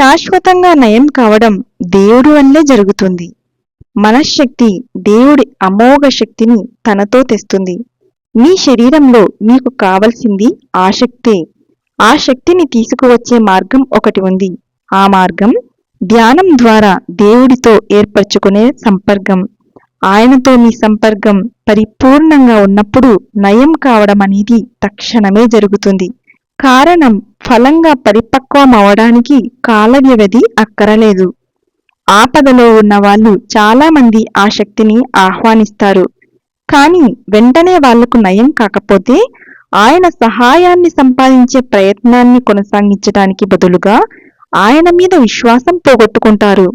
శాశ్వతంగా నయం కావడం దేవుడు వల్లే జరుగుతుంది. మనశ్శక్తి దేవుడి అమోఘ శక్తిని తనతో తెస్తుంది. మీ శరీరంలో మీకు కావలసింది ఆ శక్తే. ఆ శక్తిని తీసుకువచ్చే మార్గం ఒకటి ఉంది. ఆ మార్గం ధ్యానం ద్వారా దేవుడితో ఏర్పరచుకునే సంపర్కం ఆయనతో మీ సంపర్కం పరిపూర్ణంగా ఉన్నప్పుడు నయం కావడం అనేది తక్షణమే జరుగుతుంది. కారణం ఫలంగా పరిపక్వం అవడానికి కాల వ్యవధి అక్కరలేదు. ఆపదలో ఉన్న వాళ్ళు చాలా మంది ఆ శక్తిని ఆహ్వానిస్తారు. కానీ వెంటనే వాళ్ళకు నయం కాకపోతే ఆయన సహాయాన్ని సంపాదించే ప్రయత్నాన్ని కొనసాగించడానికి బదులుగా ఆయన మీద విశ్వాసం పోగొట్టుకుంటారు.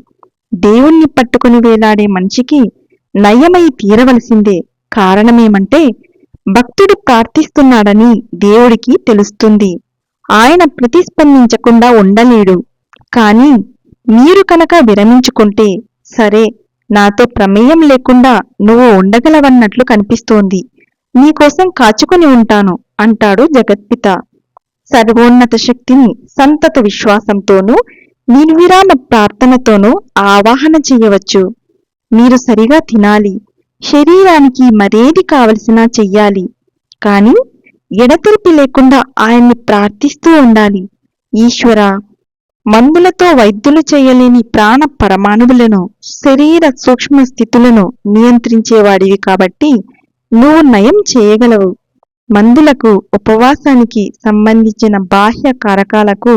దేవుణ్ణి పట్టుకుని వేలాడే మనిషికి నయమై తీరవలసిందే. కారణమేమంటే భక్తుడు ప్రార్థిస్తున్నాడని దేవుడికి తెలుస్తుంది. ఆయన ప్రతిస్పందించకుండా ఉండలేడు. కాని మీరు కనుక విరమించుకుంటే సరే నాతో ప్రమేయం లేకుండా నువ్వు ఉండగలవన్నట్లు కనిపిస్తోంది. నీకోసం కాచుకొని ఉంటాను అంటాడు జగత్పిత. సర్వోన్నత శక్తిని సంతత విశ్వాసంతోనూ నిర్విరామ ప్రార్థనతోనూ ఆవాహన చెయ్యవచ్చు మీరు సరిగా తినాలి. శరీరానికి మరేది కావలసినా చెయ్యాలి. కాని ఎడతెరిపి లేకుండా ఆయన్ని ప్రార్థిస్తూ ఉండాలి. ఈశ్వర మందులతో వైద్యులు చేయలేని ప్రాణ పరమాణువులను శరీర సూక్ష్మ స్థితులను నియంత్రించేవాడివి కాబట్టి నువ్వు నయం చేయగలవు. మందులకు ఉపవాసానికి సంబంధించిన బాహ్య కారకాలకు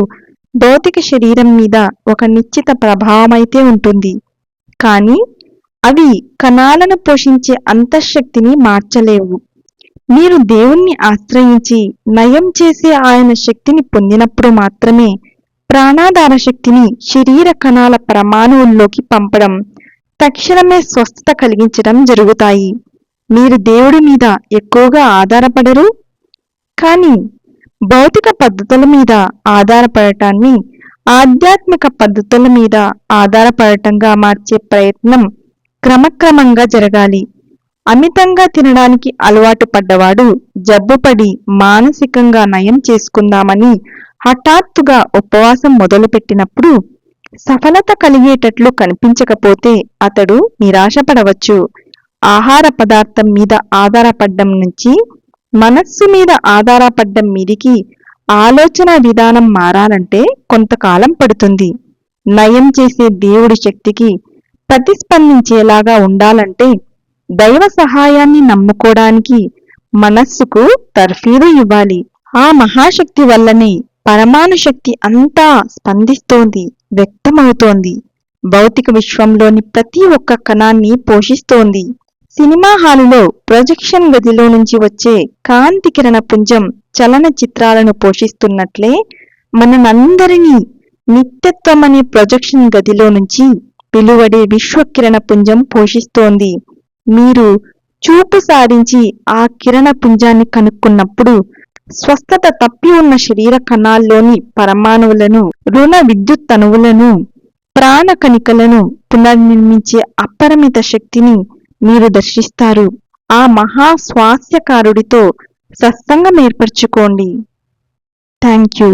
భౌతిక శరీరం మీద ఒక నిశ్చిత ప్రభావమైతే ఉంటుంది. కానీ అవి కణాలను పోషించే అంతఃశక్తిని మార్చలేవు. మీరు దేవుణ్ణి ఆశ్రయించి నయం చేసే ఆయన శక్తిని పొందినప్పుడు మాత్రమే ప్రాణాధార శక్తిని శరీర కణాల పరమాణువుల్లోకి పంపడం తక్షణమే స్వస్థత కలిగించడం జరుగుతాయి. మీరు దేవుడి మీద ఎక్కువగా ఆధారపడరు. కానీ భౌతిక పద్ధతుల మీద ఆధారపడటాన్ని ఆధ్యాత్మిక పద్ధతుల మీద ఆధారపడటంగా మార్చే ప్రయత్నం క్రమక్రమంగా జరగాలి. అమితంగా తినడానికి అలవాటు పడ్డవాడు జబ్బుపడి మానసికంగా నయం చేసుకుందామని హఠాత్తుగా ఉపవాసం మొదలుపెట్టినప్పుడు సఫలత కలిగేటట్లు కనిపించకపోతే అతడు నిరాశపడవచ్చు. ఆహార పదార్థం మీద ఆధారపడ్డం నుంచి మనస్సు మీద ఆధారపడ్డం మీదికి ఆలోచన విధానం మారాలంటే కొంతకాలం పడుతుంది. నయం చేసే దేవుడి శక్తికి ప్రతిస్పందించేలాగా ఉండాలంటే దైవ సహాయాన్ని నమ్ముకోవడానికి మనస్సుకు తర్ఫీదు ఇవ్వాలి. ఆ మహాశక్తి వల్లనే పరమాణు శక్తి అంతా స్పందిస్తోంది వ్యక్తమవుతోంది. భౌతిక విశ్వంలోని ప్రతి ఒక్క కణాన్ని పోషిస్తోంది. సినిమా హాలులో ప్రొజెక్షన్ గదిలో నుంచి వచ్చే కాంతి కిరణ పుంజం చలన చిత్రాలను పోషిస్తున్నట్లే మనందరినీ నిత్యత్వం అనే ప్రొజెక్షన్ గదిలో నుంచి పిలువడే విశ్వకిరణ పుంజం పోషిస్తోంది. మీరు చూపు సారించి ఆ కిరణ పుంజాన్ని కనుక్కున్నప్పుడు స్వస్థత తప్పి ఉన్న శరీర కణాల్లోని పరమాణువులను రుణ విద్యుత్ ప్రాణ ప్రాణకణికలను పునర్నిర్మించే అపరిమిత శక్తిని మీరు దర్శిస్తారు. ఆ మహా స్వాస్యకారుడితో సత్సంగం ఏర్పరచుకోండి. Thank you.